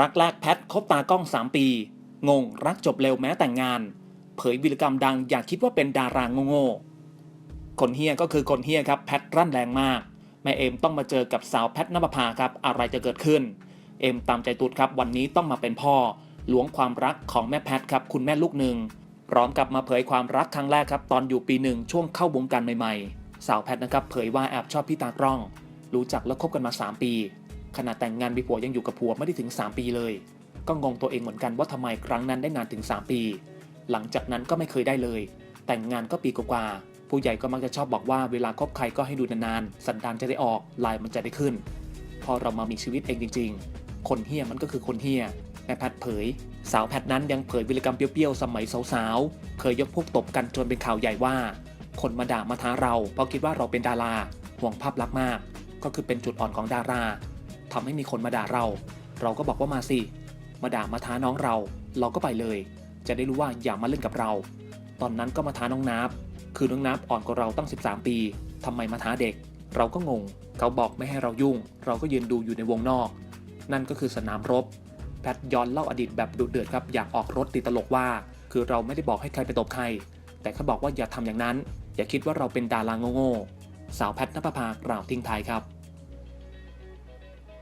รักแรกแพทคบตากล้อง 3 ปี งงรักจบเร็วแม้แต่งงาน เผยวิรกรรมดังอย่าคิดว่าเป็นดารางโง่ๆคนเฮียก็คือคนเฮียครับแพทรั่นแรงมาก แม่เอมต้องมาเจอกับสาวแพทนภพาครับอะไรจะเกิดขึ้น เอมตามใจตุดครับวันนี้ต้องมาเป็นพ่อ หลวงความรักของแม่แพทครับคุณแม่ลูกหนึ่งพร้อมกับมาเผยความรักครั้งแรกครับตอนอยู่ปีหนึ่งช่วงเข้าวงการใหม่ๆ สาวแพทนะครับเผยว่าแอบชอบพี่ตากล้อง รู้จักและคบกันมา 3 ปี ขณะแต่งงานมีผัวยังอยู่กับผัวไม่ได้ถึง 3 ปีเลย ก็งงตัวเองเหมือนกันว่าทำไมครั้งนั้นได้นานถึง 3 ปี หลังจากนั้นก็ไม่เคยได้เลย แต่งงานก็ปีกว่าผู้ใหญ่ก็มักจะชอบบอกว่าเวลาคบใครก็ให้ดูนานๆ สันดานจะได้ออกลายมันจะได้ขึ้น พอเรามามีชีวิตเองจริง ๆ คนเฮี้ยมันก็คือคนเฮี้ยแม่แพทเผย สาวแพทนั้นยังเผยวิรกรรมเปรี้ยวๆ สมัยสาวๆ เคยยกพวกตบกันจนเป็นข่าวใหญ่ว่า คนมาด่ามาท้าเรา เพราะคิดว่าเราเป็นดารา ห่วงภาพลักษณ์มาก ก็คือเป็นจุดอ่อนของดารา ทำให้มีคนมาด่าเรา เราก็บอกว่ามาสิ มาด่ามาท้าน้องเรา เราก็ไปเลย จะได้รู้ว่าอย่ามาเล่นกับเรา ตอนนั้นก็มาท้าน้องนับคือน้องนับอ่อนกว่าเราตั้ง 13 ปีทำไมมาท้าเด็ก เราก็งง เขาบอกไม่ให้เรายุ่ง เราก็ยืนดูอยู่ในวงนอก นั่นก็คือสนามรบ แพทย้อนเล่าอดีตแบบดุเดือดครับ อยากออกรถติดตลกว่า คือเราไม่ได้บอกให้ใครไปตบใคร แต่เขาบอกว่าอย่าทำอย่างนั้น อย่าคิดว่าเราเป็นดาราโง่ๆสาวแพทนภพากล่าวทิ้งท้ายครับ